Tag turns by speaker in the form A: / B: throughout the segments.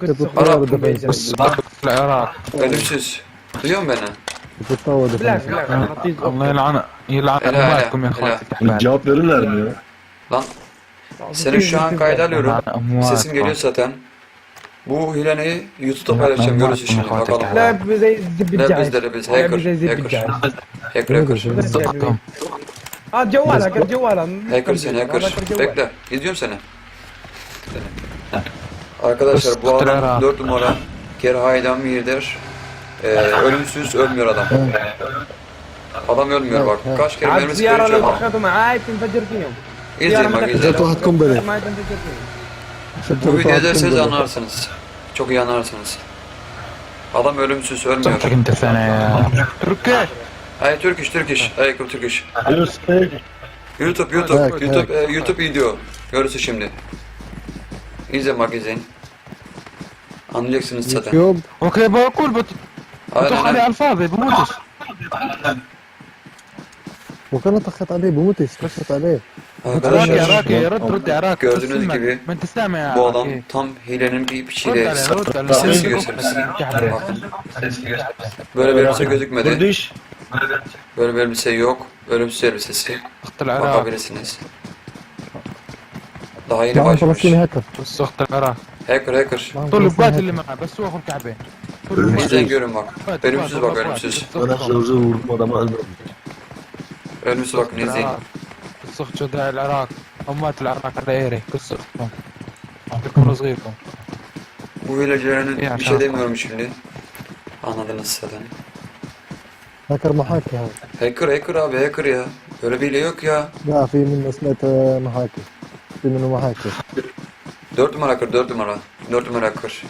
A: كنت
B: Arap.
A: صغير دابا
C: الصباح في العراق
B: Ölümsüz. Duyuyor musun beni?
A: تتطور
D: بلاك بلاك انا نعطيك
C: الله يلعن يلعن
B: لا، لا،
C: اموالكم يا
B: لا.
C: اخواتي الأحباب.
E: Cevap verirler mi ya?
B: Lan seni şu an kayda alıyorum.
C: يلعن أموالكم.
B: Sesin geliyor zaten. Bu hileneyi YouTube'da paylaşacağım. Görürsün şimdi bakalım.
D: لعب زي الزب
B: لا
D: الجعش
B: بزدل بز
D: لعب
B: هاكر
D: زي الزب
B: هاكر
D: الجعش
B: hacker hacker.
C: صدقكم
D: اه جوالها كان جوالها
B: Hacker seni hacker.
D: هذاك الجوال.
B: Bekle. İzliyorum seni. Arkadaşlar bu adam 4 numara Kerhaydan Mir'dir. Ee, ölümsüz ölmüyor adam. Adam ölmüyor bak. Kaç kere
D: mermi sıkıyor hiç.
B: İzleyin bak izleyin. Bu videoda siz anlarsınız. Çok iyi anlarsınız. Adam ölümsüz ölmüyor.
C: Çok kimdir sana ya? Türkler.
B: Ay Türküş Türküş. Ay
E: Türküş.
B: YouTube YouTube YouTube e, YouTube video. Görürsün şimdi. İzle bak. Anlayacaksınız zaten.
A: يوتيوب
C: اوكي بقول بت-
B: Aynen
C: بتروح عليه
B: aynen.
C: على الفاضي بموتش
A: وكان طخت عليه بموتش طخت عليه
C: راكي
B: Arkadaşlar
C: راكي رد رد عراقي
B: Gördüğünüz
C: اسمك.
B: gibi
C: ما انت سامع يا
B: bu adam
C: راكي.
B: tam hilenin bir
C: رد
B: piçiyle
C: عليه رد عليه
B: sesi gösterisi. Bakın. Böyle bir elbise gözükmedi.
E: Kurdiş.
B: Böyle bir elbise yok. Ölümsüz elbisesi.
C: اخت العراق
B: Bakabilirsiniz. Daha yeni
A: معهم
B: başlamış.
A: فلسطيني هاكر
C: بس اخت العراق
B: Hacker hacker.
A: معهم
C: طول
A: فلسطيني
C: البات اللي
A: هاكر
C: معه بس هو اخو الكعبين
B: İzleyin görün bak. Ölümsüz bak ölümsüz.
E: Ben sözü vurdum adama öldürdüm.
B: Ölümsüz bakın izleyin.
C: بس اخت شهداء العراق اموات العراق على ايري بس اختهم تكونوا صغيركم
B: Bu hilecilerin
C: Ya,
B: bir şey
C: tamam.
B: demiyorum şimdi. Anladınız zaten.
A: هاكر محاكي هذا
B: Hacker hacker abi hacker ya. Böyle bir hile yok ya.
A: لا في منه سمعت محاكي في منه محاكي
B: 4 numara hacker 4 numara. 4 numara hacker.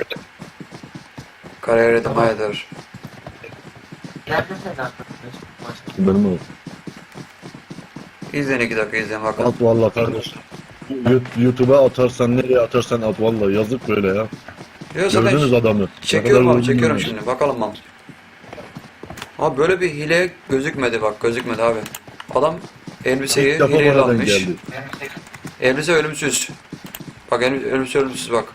B: Kariyeri devam eder.
E: Benim o.
B: İzleyin 2 dakika izleyin bakın.
E: At valla kardeş. YouTube'a atarsan nereye atarsan at valla yazık böyle ya.
B: Zaten
E: Gördünüz adamı.
B: Çekiyorum abi çekiyorum şimdi bakalım abi. Abi böyle bir hile gözükmedi bak gözükmedi abi. Adam elbiseyi hileyle almış.
E: geldi.
B: Elbise ölümsüz. Bak elbise ölümsüz bak.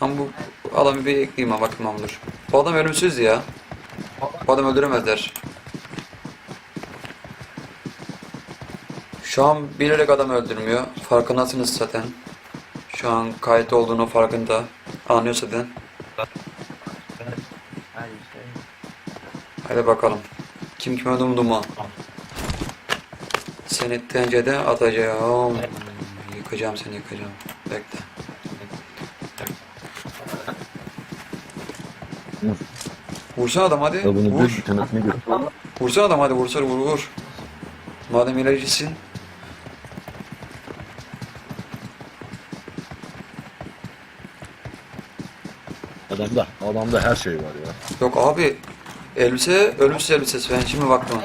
B: Ama bu adamı bir ekleyeyim bakayım ama dur. Bu adam ölümsüz ya. Bu adam öldüremezler. Şu an bilerek adam öldürmüyor. Farkındasınız zaten. Şu an kayıt olduğunu farkında. Anlıyor zaten. Hadi bakalım. Kim kime dumduma. Seni tencerede atacağım. Yıkacağım seni yıkacağım. Bekle. Vursana adam hadi.
E: Ya bunu
B: Vur.
E: bir tanesini gör.
B: Vursana adam hadi vursana vur vur. Madem ilacısın.
E: Adamda, adamda her şey var ya.
B: Yok abi. Elbise ölümsüz elbisesi. Ben şimdi baktım.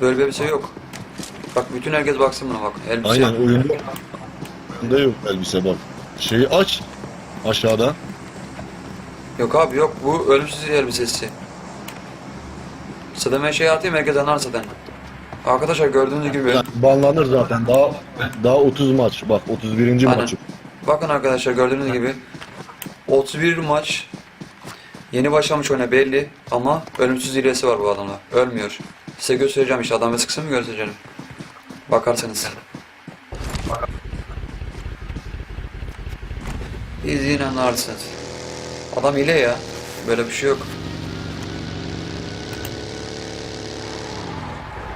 B: Böyle bir elbise yok. Bak bütün herkes baksın buna bak. Elbise.
E: Aynen oyunda oyunda yok elbise bak. Şeyi aç aşağıda.
B: Yok abi yok. Bu ölümsüz elbisesi. Ben şey atayım herkes anlar zaten. Arkadaşlar gördüğünüz gibi.
E: Yani banlanır zaten. Daha daha 30 maç. Bak 31.
B: Aynen.
E: maçı.
B: Bakın arkadaşlar gördüğünüz gibi 31 maç yeni başlamış oyuna belli ama ölümsüz hilesi var bu adamda. Ölmüyor. Size göstereceğim işte adamı sıksın mı göstereceğim. Bakarsanız. İzleyin anlarsınız. Adam hile ya. Böyle bir şey yok.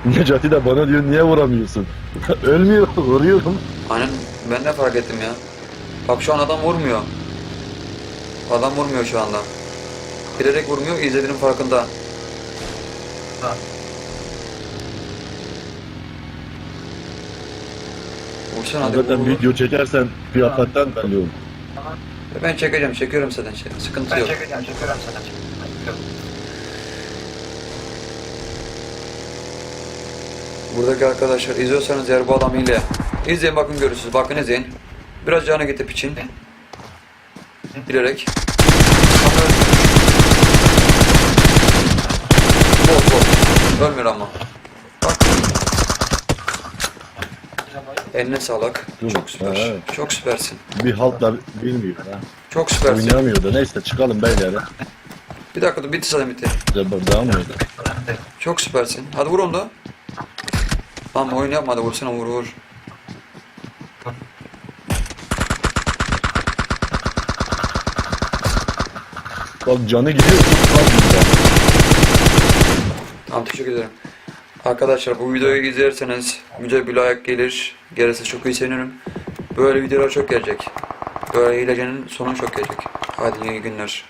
E: Necati de bana diyor niye vuramıyorsun? Ölmüyor, vuruyorum.
B: Aynen ben de fark ettim ya. Bak şu an adam vurmuyor. Adam vurmuyor şu anda. Bilerek vurmuyor, izlediğinin farkında. Vursana hadi
E: Zaten video çekersen kıyafetten belli olur.
B: Ben çekeceğim, çekiyorum zaten. Şey, sıkıntı yok. Buradaki arkadaşlar izliyorsanız eğer bu adam hile. İzleyin bakın görürsünüz. Bakın izleyin. Biraz canı gidip için. Bilerek. Bol bol. Ölmüyor ama. Bak. Eline sağlık.
E: Dur.
B: Çok süper.
E: Ha, evet.
B: Çok süpersin.
E: Bir halt da bilmiyor ha.
B: Çok süpersin.
E: Oynayamıyor da neyse çıkalım beyler.
B: Bir dakika dur bitti zaten bitti.
E: Devam devam mı?
B: Çok süpersin. Hadi vur onu da. Lan oyun yapma hadi vursana vur vur.
E: Bak canı gidiyor.
B: Tamam teşekkür ederim. Arkadaşlar bu videoyu izlerseniz bir like gelir. Gelirse çok iyi sevinirim. Böyle videolar çok gelecek. Böyle hilecenin sonu çok gelecek. Hadi iyi günler.